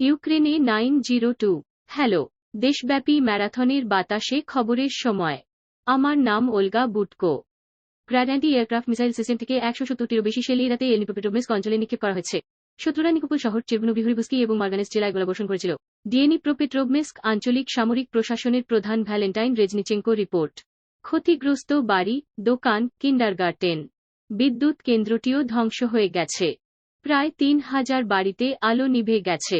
ইউক্রেনে nine zero two. Hello, দেশব্যাপী ম্যারাথনের বাতাসে খবরের সময়। আমার নাম Olga Butko. Grad anti aircraft missile system থেকে একশো সত্তরটিরও বেশি শেল ইরাতে এলনিপোপেটোমিস্ক অঞ্চলে নিক্ষেপ করা হয়েছে। শত্রুরা নিকোপল শহর চেভনোভিহরিবুস্কি এবং মার্গানেস জেলায় গোলাবর্ষণ করেছিল। ডিএনি প্রোপেট্রোবমিস্ক আঞ্চলিক সামরিক প্রশাসনের প্রধান ভ্যালেন্টাইন রেজনিচেঙ্কো রিপোর্ট। ক্ষতিগ্রস্ত বাড়ি, দোকান, কিন্ডারগার্টেন। বিদ্যুৎ কেন্দ্রটিও ধ্বংস হয়ে গেছে। প্রায় তিন হাজার বাড়িতে আলো নিভে গেছে।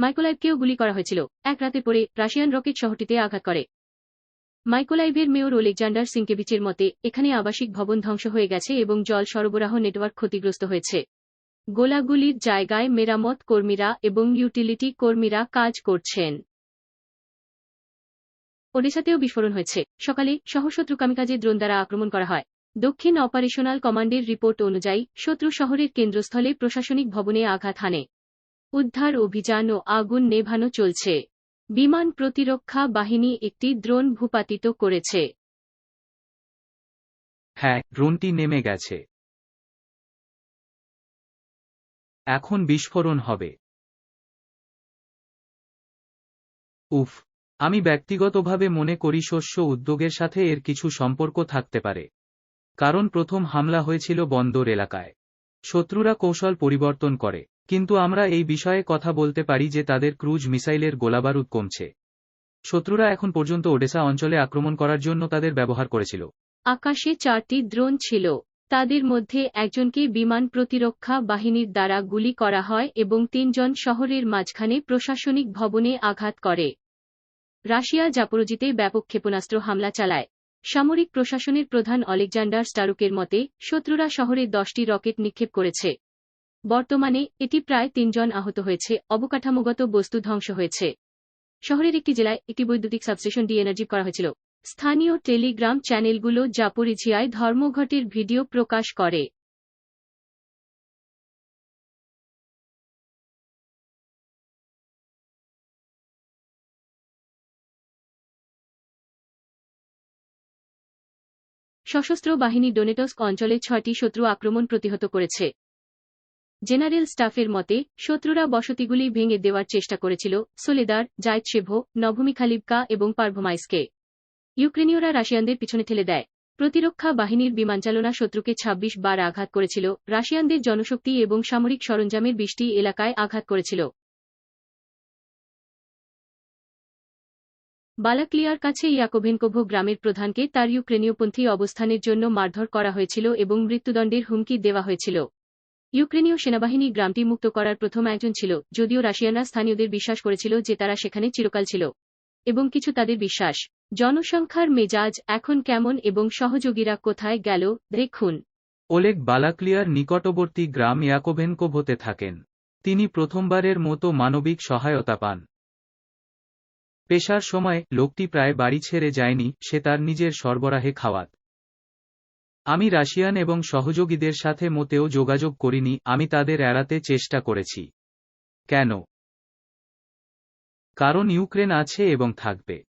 মাইকোলাইভকেও গুলি করা হয়েছিল। এক রাতে পরে রাশিয়ান রকেট শহরটিতে আঘাত করে। মাইকোলাইভের মেয়র ওলেকজান্ডার সিঙ্কেবিচের মতে, এখানে আবাসিক ভবন ধ্বংস হয়ে গেছে এবং জল সরবরাহ নেটওয়ার্ক ক্ষতিগ্রস্ত হয়েছে। গোলাগুলির জায়গায় মেরামত কর্মীরা এবং ইউটিলিটি কর্মীরা কাজ করছেন। ওডিশাতেও বিস্ফোরণ হয়েছে। সকালে সহশত্রু কামিকাজে ড্রোন দ্বারা আক্রমণ করা হয়। দক্ষিণ অপারেশনাল কমান্ডের রিপোর্ট অনুযায়ী, শত্রু শহরের কেন্দ্রস্থলে প্রশাসনিক ভবনে আঘাত হানে। উদ্ধার অভিযান ও আগুন নেভানো চলছে। বিমান প্রতিরক্ষা বাহিনী একটি ড্রোন ভূপাতিত করেছে। হ্যাঁ ড্রোনটি নেমে গেছে। এখন বিস্ফোরণ হবে। উফ, আমি ব্যক্তিগতভাবে মনে করি শস্য উদ্যোগের সাথে এর কিছু সম্পর্ক থাকতে পারে। কারণ প্রথম হামলা হয়েছিল বন্দর এলাকায়। শত্রুরা কৌশল পরিবর্তন করে। কিন্তু আমরা এই বিষয়ে কথা বলতে পারি যে তাদের ক্রুজ মিসাইলের গোলাবারুদ কমছে। শত্রুরা এখন পর্যন্ত ওডেসা অঞ্চলে আক্রমণ করার জন্য তাদের ব্যবহার করেছিল। আকাশে চারটি ড্রোন ছিল। তাদের মধ্যে একজনকে বিমান প্রতিরক্ষা বাহিনীর দ্বারা গুলি করা হয় এবং তিনজন শহরের মাঝখানে প্রশাসনিক ভবনে আঘাত করে। রাশিয়া জাপোরোজিতে ব্যাপক ক্ষেপণাস্ত্র হামলা চালায়। সামরিক প্রশাসনের প্রধান অলেকজান্ডার স্টারুকের মতে, শত্রুরা শহরে দশটি রকেট নিক্ষেপ করেছে। বর্তমানে এটি প্রায় তিনজন আহত হয়েছে, অবকাঠামোগত বস্তু ধ্বংস হয়েছে। শহরের একটি জেলায় একটি বৈদ্যুতিক সাবস্টেশন ডি এনার্জি করা হয়েছিল। স্থানীয় টেলিগ্রাম চ্যানেলগুলো জাপোরিঝিয়ায় ধর্মঘটের ভিডিও প্রকাশ করে। সশস্ত্র বাহিনী ডোনেটস্ক অঞ্চলে ছয়টি শত্রু আক্রমণ প্রতিহত করেছে। জেনারেল স্টাফের মতে, শত্রুরা বসতিগুলি ভেঙে দেওয়ার চেষ্টা করেছিল, সোলেদার জায়তশেভো নভূমিখালিবকা এবং পার্ভমাইসকে ইউক্রেনীয়রা রাশিয়ানদের পিছনে ঠেলে দেয়। প্রতিরক্ষা বাহিনীর বিমানচালনা শত্রুকে ২৬ বার আঘাত করেছিল, রাশিয়ানদের জনশক্তি এবং সামরিক সরঞ্জামের বৃষ্টি এলাকায় আঘাত করেছিল। বালাক্লিয়ার কাছে ইয়াকোভেনকোভো গ্রামের প্রধানকে তার ইউক্রেনীয়পন্থী অবস্থানের জন্য মারধর করা হয়েছিল এবং মৃত্যুদণ্ডের হুমকি দেওয়া হয়েছিল। ইউক্রেনীয় সেনাবাহিনী গ্রামটি মুক্ত করার প্রথম একজন ছিল, যদিও রাশিয়ানরা স্থানীয়দের বিশ্বাস করেছিল যে তারা সেখানে চিরকাল ছিল। এবং কিছু তাদের বিশ্বাস। জনসংখ্যার মেজাজ এখন কেমন এবং সহযোগীরা কোথায় গেল, দেখুন। ওলেগ বালাক্লিয়ার নিকটবর্তী গ্রাম ইয়াকোভেনকোভোতে থাকেন। তিনি প্রথমবারের মতো মানবিক সহায়তা পান। পেশার সময় লোকটি প্রায় বাড়ি ছেড়ে যায়নি, সে তার নিজের সরবরাহে খাওয়াত। আমি রাশিয়ান এবং সহযোগীদের সাথে মোটেও যোগাযোগ করিনি, আমি তাদের এড়াতে চেষ্টা করেছি। কেন? কারণ ইউক্রেন আছে এবং থাকবে।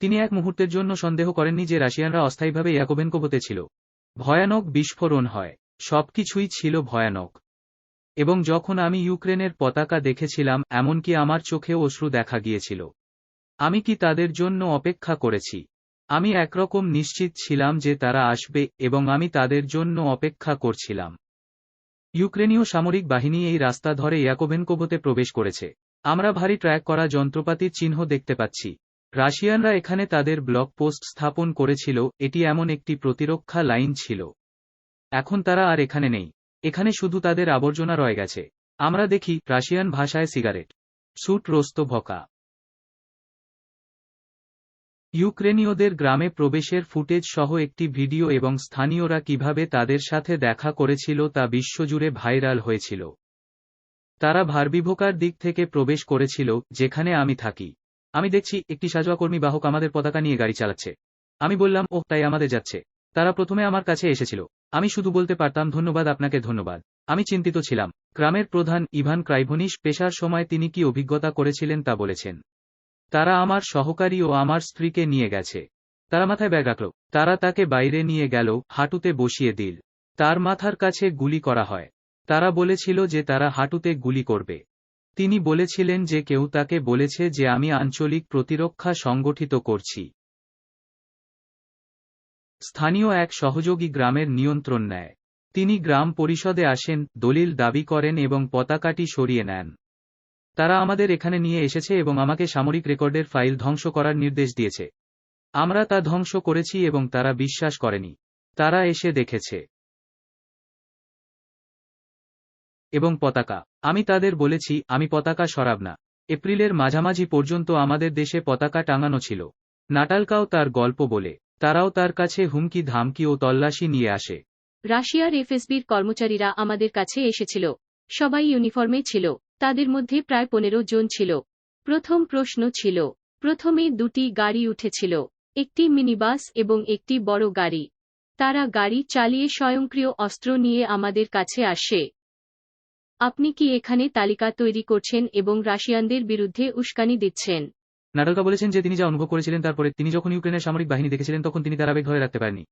তিনি এক মুহূর্তের জন্য সন্দেহ করেননি যে রাশিয়ানরা অস্থায়ীভাবে ইয়াকোভেনকোভোতে ছিল। ভয়ানক বিস্ফোরণ হয়। সবকিছুই ছিল ভয়ানক। এবং যখন আমি ইউক্রেনের পতাকা দেখেছিলাম, এমনকি আমার চোখেও অশ্রু দেখা গিয়েছিল। আমি কি তাদের জন্য অপেক্ষা করেছি? আমি একরকম নিশ্চিত ছিলাম যে তারা আসবে এবং আমি তাদের জন্য অপেক্ষা করছিলাম। ইউক্রেনীয় সামরিক বাহিনী এই রাস্তা ধরে ইয়াকোভেনকোভোতে প্রবেশ করেছে। আমরা ভারী ট্র্যাক করা যন্ত্রপাতির চিহ্ন দেখতে পাচ্ছি। রাশিয়ানরা এখানে তাদের ব্লক পোস্ট স্থাপন করেছিল, এটি এমন একটি প্রতিরক্ষা লাইন ছিল। এখন তারা আর এখানে নেই। এখানে শুধু তাদের আবর্জনা রয়ে গেছে। আমরা দেখি, রাশিয়ান ভাষায় সিগারেট। স্যুট রোস্ত ভকা। ইউক্রেনীয়দের গ্রামে প্রবেশের ফুটেজ সহ একটি ভিডিও এবং স্থানীয়রা কীভাবে তাদের সাথে দেখা করেছিল তা বিশ্বজুড়ে ভাইরাল হয়েছিল। তারা ভারবিভোকার দিক থেকে প্রবেশ করেছিল, যেখানে আমি থাকি। আমি দেখছি, একটি সাজোয়া কর্মী বাহক আমাদের পতাকা নিয়ে গাড়ি চালাচ্ছে। আমি বললাম, ওহ, তাই আমাদের যাচ্ছে। তারা প্রথমে আমার কাছে এসেছিল। আমি শুধু বলতে পারতাম, ধন্যবাদ, আপনাকে ধন্যবাদ। আমি চিন্তিত ছিলাম। গ্রামের প্রধান ইভান ক্রাইভনিস পেশার সময় তিনি কি অভিজ্ঞতা করেছিলেন তা বলেছেন। তারা আমার সহকারী ও আমার স্ত্রীকে নিয়ে গেছে। তারা মাথায় ব্যাগ রাখল। তারা তাকে বাইরে নিয়ে গেল, হাঁটুতে বসিয়ে দিল। তার মাথার কাছে গুলি করা হয়। তারা বলেছিল যে তারা হাঁটুতে গুলি করবে। তিনি বলেছিলেন যে কেউ তাকে বলেছে যে আমি আঞ্চলিক প্রতিরক্ষা সংগঠিত করছি। স্থানীয় এক সহযোগী গ্রামের নিয়ন্ত্রণ নেয়। তিনি গ্রাম পরিষদে আসেন, দলিল দাবি করেন এবং পতাকাটি সরিয়ে নেন। তারা আমাদের এখানে নিয়ে এসেছে এবং আমাকে সামরিক রেকর্ডের ফাইল ধ্বংস করার নির্দেশ দিয়েছে। আমরা তা ধ্বংস করেছি এবং তারা বিশ্বাস করেনি। তারা এসে দেখেছে। এবং পতাকা। আমি তাদের বলেছি, আমি পতাকা সরাব না। এপ্রিলের মাঝামাঝি পর্যন্ত আমাদের দেশে পতাকা টাঙানো ছিল। নাটালকাও তার গল্প বলে। তারাও তার কাছে হুমকি, ধামকি ও তল্লাশি নিয়ে আসে। রাশিয়ার এফএসবির কর্মচারীরা আমাদের কাছে এসেছিল। সবাই ইউনিফর্মে ছিল। তাদের মধ্যে প্রায় পনেরো জন ছিল। প্রথম প্রশ্ন ছিল প্রথমে দুটি গাড়ি উঠেছিল একটি মিনিবাস এবং একটি বড় গাড়ি। তারা গাড়ি চালিয়ে স্বয়ংক্রিয় অস্ত্র নিয়ে আমাদের কাছে আসে। আপনি কি এখানে তালিকা তৈরি করছেন এবং রাশিয়ানদের বিরুদ্ধে উস্কানি দিচ্ছেন? নাটালকা বলেছেন যে তিনি যা অনুভব করেছিলেন তারপরে তিনি যখন ইউক্রেনের সামরিক বাহিনী দেখেছিলেন তখন তিনি তার আবেগ ধরে রাখতে পারেননি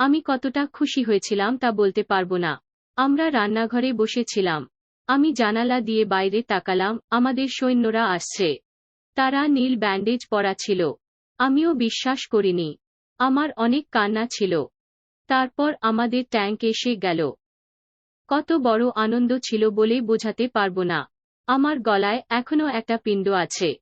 আমি কতটা খুশি হয়েছিলাম তা বলতে পারব না। আমরা রান্নাঘরে বসেছিলাম। আমি জানালা দিয়ে বাইরে তাকালাম, আমাদের সৈন্যরা আসছে। তারা নীল ব্যান্ডেজ পরা ছিল। আমিও বিশ্বাস করিনি। আমার অনেক কান্না ছিল। তারপর আমাদের ট্যাঙ্ক এসে গেল। কত বড় আনন্দ ছিল বলে বোঝাতে পারব না। আমার গলায় এখনও একটা পিণ্ড আছে।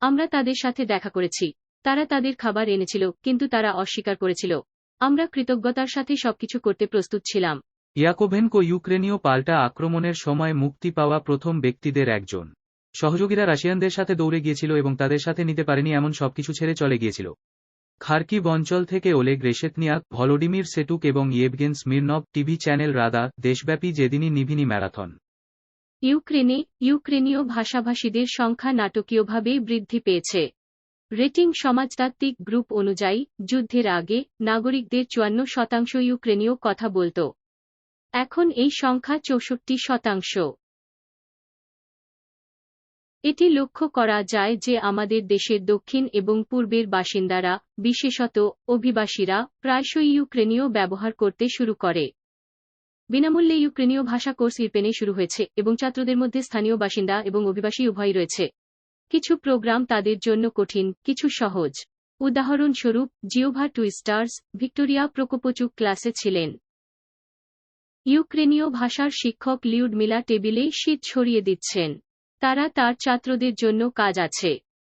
আমরা তাদের সাথে দেখা করেছি। তারা তাদের খাবার এনেছিল, কিন্তু তারা অস্বীকার করেছিল। আমরা কৃতজ্ঞতার সাথে সবকিছু করতে প্রস্তুত ছিলাম। ইয়াকোভেনকো ইউক্রেনীয় পাল্টা আক্রমণের সময় মুক্তি পাওয়া প্রথম ব্যক্তিদের একজন। সহযোগীরা রাশিয়ানদের সাথে দৌড়ে গিয়েছিল এবং তাদের সাথে নিতে পারেনি এমন সবকিছু ছেড়ে চলে গিয়েছিল। খার্কিভ অঞ্চল থেকে ওলেগ রেশেতনিয়াক, ভলোডিমির সেটুক এবং ইয়েভগেন স্মিরনভ টিভি চ্যানেল রাদা, দেশব্যাপী যেদিনই নিভিনি ম্যারাথন। ইউক্রেনে, ইউক্রেনীয় ভাষাভাষীদের সংখ্যা নাটকীয়ভাবে বৃদ্ধি পেয়েছে। রেটিং সমাজতাত্ত্বিক গ্রুপ অনুযায়ী, যুদ্ধের আগে, নাগরিকদের চুয়ান্ন শতাংশ ইউক্রেনীয় কথা বলত। এখন এই সংখ্যা চৌষট্টি শতাংশ। এটি লক্ষ্য করা যায় যে আমাদের দেশের দক্ষিণ এবং পূর্বের বাসিন্দারা, বিশেষত অভিবাসীরা, প্রায়শই ইউক্রেনীয় ব্যবহার করতে শুরু করে। বিনামূল্যে ইউক্রেনীয় ভাষা কোর্স ইউক্রেনে শুরু হয়েছে এবং ছাত্রদের মধ্যে স্থানীয় বাসিন্দা এবং অভিবাসী উভয়ই রয়েছে। কিছু প্রোগ্রাম তাদের জন্য কঠিন, কিছু সহজ। উদাহরণস্বরূপ জিওভা টুইস্টার্স ভিক্টোরিয়া প্রকোপচুক ক্লাসে ছিলেন। ইউক্রেনীয় ভাষার শিক্ষক লিউডমিলা টেবিলেই শীত ছড়িয়ে দিচ্ছেন। তারা তার ছাত্রদের জন্য কাজ আছে।